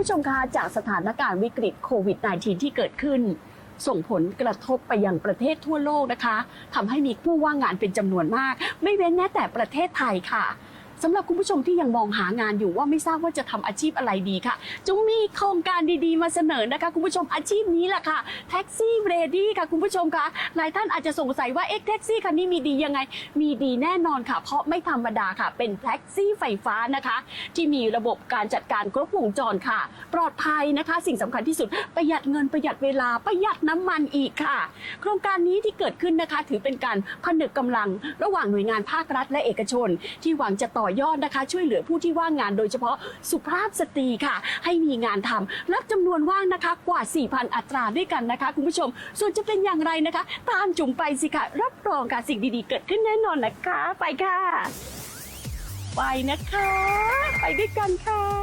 ผู้ชมคะจากสถานการณ์วิกฤตโควิด -19 ที่เกิดขึ้น ส่งผลกระทบไปยังประเทศทั่วโลกนะคะทำให้มีผู้ว่างงานเป็นจำนวนมาก ไม่เว้นแม้แต่ประเทศไทยค่ะ สำหรับคุณผู้ชมที่ยังมองหางานอยู่ว่าไม่ทราบว่าจะทำอาชีพอะไรดีค่ะ จุงมีโครงการดีๆ มาเสนอนะคะ คุณผู้ชมอาชีพนี้แหละค่ะแท็กซี่เรดี้ค่ะคุณผู้ชมคะหลายท่านอาจจะสงสัยว่าเอ๊ะแท็กซี่คันนี้มีดียังไง มีดีแน่นอนค่ะ เพราะไม่ธรรมดาค่ะ เป็นแท็กซี่ไฟฟ้านะคะ ที่มีระบบการจัดการครบวงจรค่ะ ปลอดภัยนะคะ สิ่งสำคัญที่สุดประหยัดเงินประหยัดเวลาประหยัดน้ำมันอีกค่ะ โครงการนี้ที่เกิดขึ้นนะคะ ถือเป็นการผนึกกำลัง ระหว่างหน่วยงานภาครัฐและเอกชน ที่หวังจะต่อยอดนะคะ ช่วยเหลือผู้ที่ว่างงานโดยเฉพาะสุภาพสตรีค่ะ ให้มีงานทำรับจำนวนว่างนะคะกว่า 4,000 อัตราด้วยกันนะคะ คุณผู้ชม ส่วนจะเป็นอย่างไรนะคะ ตามจุ๋มไปสิค่ะ รับรองค่ะสิ่งดีๆ เกิดขึ้นแน่นอนนะคะ ไปค่ะ ไปนะคะ ไปด้วยกันค่ะ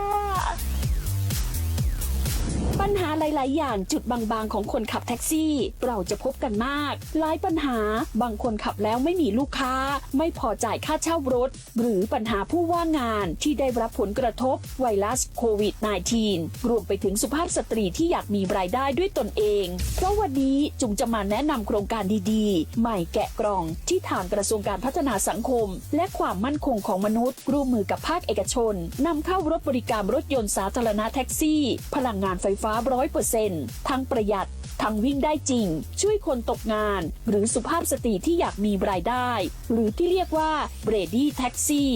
ปัญหาหลาย ๆ อย่างจุดบาง ๆ ของคนขับแท็กซี่ เราจะพบกันมาก หลายปัญหาบางคนขับแล้วไม่มีลูกค้า ไม่พอจ่ายค่าเช่ารถ หรือปัญหาผู้ว่างงานที่ได้รับผลกระทบไวรัสโควิด -19 รวมไปถึงสุภาพสตรีที่อยากมีรายได้ด้วยตนเอง เพราะวันนี้จุงจะมาแนะนำโครงการดีๆ ใหม่แกะกล่องที่ทางกระทรวงการพัฒนาสังคม และความมั่นคงของมนุษย์ร่วมมือกับภาคเอกชนนำเข้ารถบริการรถยนต์สาธารณะแท็กซี่ พลังงานไฟฟ้าร้อยเปอร์เซ็นต์ทั้งประหยัดทั้งวิ่งได้จริง ช่วยคนตกงาน หรือสุภาพสตรีที่อยากมีรายได้ หรือที่เรียกว่าเบรดี้แท็กซี่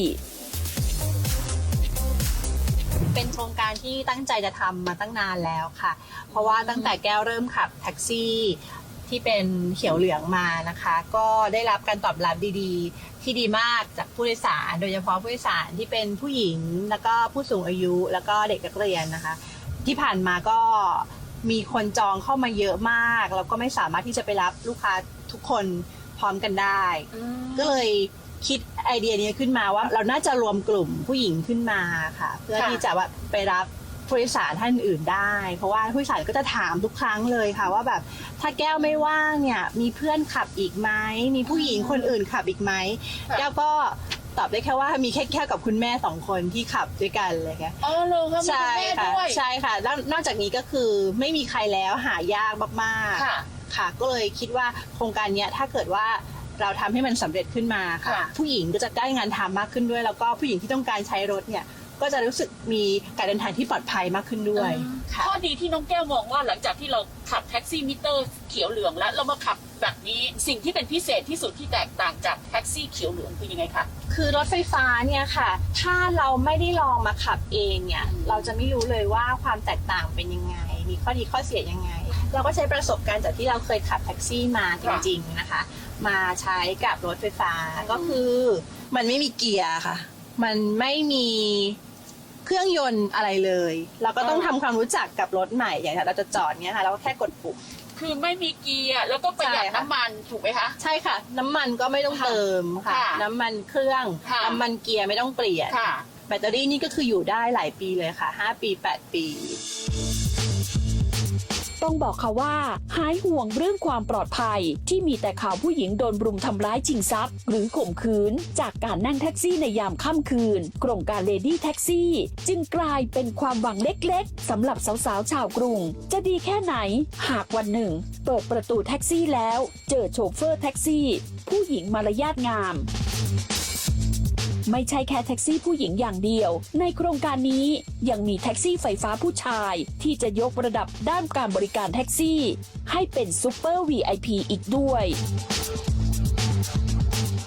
เป็นโครงการที่ตั้งใจจะทำมาตั้งนานแล้วค่ะ เพราะว่าตั้งแต่แก้วเริ่มขับแท็กซี่ที่เป็นเขียวเหลืองมานะคะ ก็ได้รับการตอบรับดีๆ ที่ดีมากจากผู้โดยสาร โดยเฉพาะผู้โดยสารที่เป็นผู้หญิงแล้วก็ผู้สูงอายุแล้วก็เด็กนักเรียนนะคะ ที่ผ่านมาก็มีคนจองเข้ามาเยอะมาก แล้วก็ไม่สามารถที่จะไปรับลูกค้าทุกคนพร้อมกันได้ ก็เลยคิดไอเดียนี้ขึ้นมาว่า เราน่าจะรวมกลุ่มผู้หญิงขึ้นมาค่ะ เพื่อค่ะที่จะว่าไปรับผู้โดยสารท่านอื่นได้ เพราะว่าผู้โดยสารก็จะถามทุกครั้งเลยค่ะ ว่าแบบถ้าแก้วไม่ว่างเนี่ยมีเพื่อนขับอีกไหมมีผู้หญิงคนอื่นขับอีกไหมค่ะแก้วก็ ตอบได้แค่ว่ามีแค่แค่กับคุณแม่สองคนที่ขับด้วยกันเลยค่ะอ๋อเลยครับใช่ค่ะใช่ค่ะแล้วนอกจากนี้ก็คือไม่มีใครแล้วหายากมากๆ ค่ะ ค่ะก็เลยคิดว่าโครงการเนี้ยถ้าเกิดว่าเราทำให้มันสำเร็จขึ้นมาค่ะ ค่ะ ผู้หญิงก็จะได้งานทำมากขึ้นด้วย แล้วก็ผู้หญิงที่ต้องการใช้รถเนี่ย ก็จะรู้สึกมีการเดินทางที่ปลอดภัยมากขึ้นด้วยค่ะ ข้อดีที่น้องแก้วมองว่าหลังจากที่เราขับแท็กซี่มิเตอร์เขียวเหลืองแล้วเรามาขับแบบนี้สิ่งที่เป็นพิเศษที่สุดที่แตกต่างจากแท็กซี่เขียวเหลืองคือยังไงคะคือรถไฟฟ้าเนี่ยค่ะ ถ้าเราไม่ได้ลองมาขับเองเนี่ยอืมเราจะไม่รู้เลยว่าความแตกต่างเป็นยังไง มีข้อดีข้อเสียยังไง เราก็ใช้ประสบการณ์จากที่เราเคยขับแท็กซี่มาจริงๆนะคะ มาใช้กับรถไฟฟ้าก็คือ มันไม่มีเกียร์ค่ะ มันไม่มี เครื่องยนต์อะไรเลย เราก็ต้องทำความรู้จักกับรถใหม่อย่างเราจะจอดเนี่ยค่ะเราก็แค่กดปุ่ม คือไม่มีเกียร์แล้วก็ประหยัดใช่ค่ะ น้ำมันถูกไหมคะ ใช่ค่ะ น้ำมันก็ไม่ต้องค่ะเติมค่ะ ค่ะน้ำมันเครื่องค่ะ น้ำมันเกียร์ไม่ต้องเปลี่ยน ค่ะ แบตเตอรี่นี่ก็คืออยู่ได้หลายปีเลยค่ะ 5 ปี 8 ปี ต้องบอกค่ะว่า หายห่วงเรื่องความปลอดภัย ที่มีแต่ข่าวผู้หญิงโดนรุมทำร้ายชิงทรัพย์ หรือข่มขืน จากการนั่งแท็กซี่ในยามค่ำคืน โครงการเลดี้แท็กซี่ จึงกลายเป็นความหวังเล็กๆสำหรับสาวๆชาวกรุง จะดีแค่ไหน หากวันหนึ่ง เปิดประตูแท็กซี่แล้ว เจอโชเฟอร์แท็กซี่ ผู้หญิงมารยาทงาม ไม่ใช่แค่แท็กซี่ผู้หญิงอย่างเดียว ในโครงการนี้ยังมีแท็กซี่ไฟฟ้าผู้ชาย ที่จะยกระดับด้านการบริการแท็กซี่ ให้เป็นซูเปอร์ VIP อีกด้วย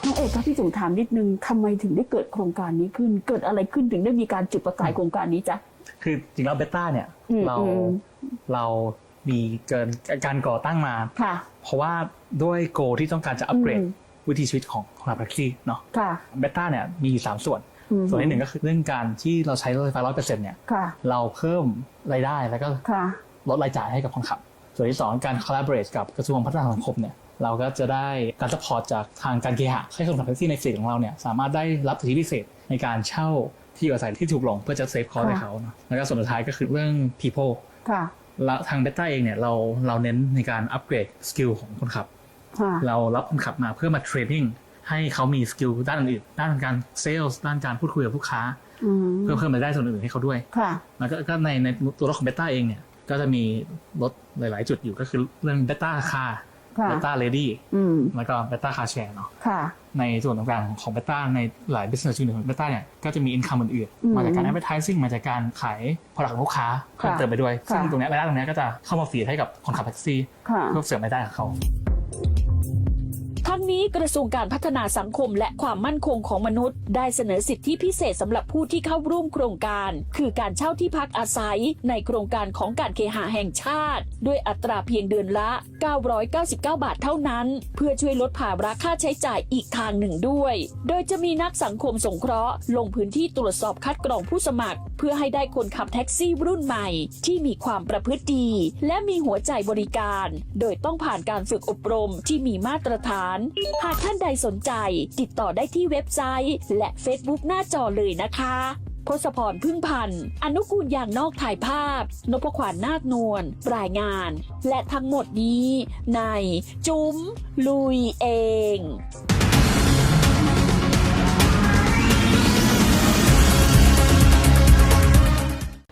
น้องเอกครับพี่จุ๋มถามนิดนึงทำไมถึงได้เกิดโครงการนี้ขึ้น เกิดอะไรขึ้นถึงได้มีการจุดประกายโครงการนี้จ๊ะคือจริงแล้วเบต้าเนี่ยอืมเราอืมเรามีเกินการก่อตั้งมาค่ะเพราะว่าด้วยโกที่ต้องการจะอัปเกรดอืม วิถีชีวิตของของแท็กซี่เนาะค่ะเบต้าเนี่ยมีอยู่สามส่วนอืมส่วนที่หนึ่งก็คือเรื่องการที่เราใช้รถไฟฟ้าร้อยเปอร์เซ็นต์เนี่ยค่ะเราเพิ่มรายได้แล้วก็ค่ะลดรายจ่ายให้กับคนขับ ส่วนที่สองการ collaborate กับกระทรวงพัฒนาสังคมเนี่ยเราก็จะได้การ support จากทางการเคหะให้คนขับแท็กซี่ในเฟสของเราเนี่ยสามารถได้รับสิทธิพิเศษในการเช่าที่อยู่อาศัยที่ถูกลงเพื่อจะเซฟคอร์ให้เขาเนอะแล้วก็ส่วนสุดท้ายก็คือเรื่อง people ค่ะแล้วทางเบต้าเองเนี่ยเราเราเน้นในการอัปเกรดสกิลของคนขับค่ะ เรารับคนขับมาเพื่อมาเทรนนิ่งให้เขามีสกิลด้านอื่นๆด้านการเซลล์ด้านการพูดคุยกับลูกค้าอืมเพื่อเพิ่มรายได้ส่วนอื่นให้เขาด้วยค่ะแล้วก็ก็ในในตัวรถของเบต้าเองเนี่ยก็จะมีรถหลาย ๆ จุดอยู่ก็คือเรื่องเบต้าคาร์ค่ะเบต้าเลดี้อืมแล้วก็เบต้าคาร์แชร์เนาะค่ะในส่วนต่างๆของเบต้าในหลาย business unit ของเบต้าเนี่ยก็จะมี income อื่นอืมๆมาจากการ advertising มาจากการขาย product ของลูกค้าเพิ่มเติมไปด้วยค่ะซึ่งตรงเนี้ยรายได้ตรงเนี้ยก็จะเข้ามาฟีดให้กับคนขับแท็กซี่ค่ะเพื่อเสริมรายได้ของเขาทั้ งนี้กระทรวงการพัฒนาสังคมและความมั่นคงของมนุษย์ ได้เสนอสิทธิพิเศษสำหรับผู้ที่เข้าร่วมโครงการ คือการเช่าที่พักอาศัย ในโครงการของการเคหะแห่งชาติ ด้วยอัตราเพียงเดือนละ 999 บาทเท่านั้น เพื่อช่วยลดภาระค่าใช้จ่ายอีกทางหนึ่งด้วย โดยจะมีนักสังคมสงเคราะห์ลงพื้นที่ตรวจสอบคัดกรองผู้สมัคร เพื่อให้ได้คนขับแท็กซี่รุ่นใหม่ ที่มีความประพฤติดี และมีหัวใจบริการ โดยต้องผ่านการฝึกอบรมที่มีมาตรฐานหากท่านใดสนใจ ติดต่อได้ที่เว็บไซต์ และ Facebook หน้าจอเลยนะคะพศพรพึ่งพันธ์อนุกูลอย่างนอกถ่ายภาพ นพขวานนาคนวลรายงาน และทั้งหมดนี้ ใน จุ้ม ลุยเอง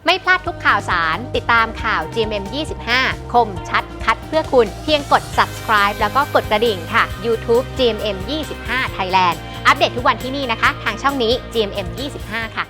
ไม่พลาดทุกข่าวสาร ติดตามข่าว GMM 25 คมชัดคัดเพื่อคุณ เพียงกด subscribe แล้วก็กดกระดิ่งค่ะ YouTube GMM 25 Thailand อัปเดตทุกวันที่นี่นะคะ ทางช่องนี้ GMM 25 ค่ะ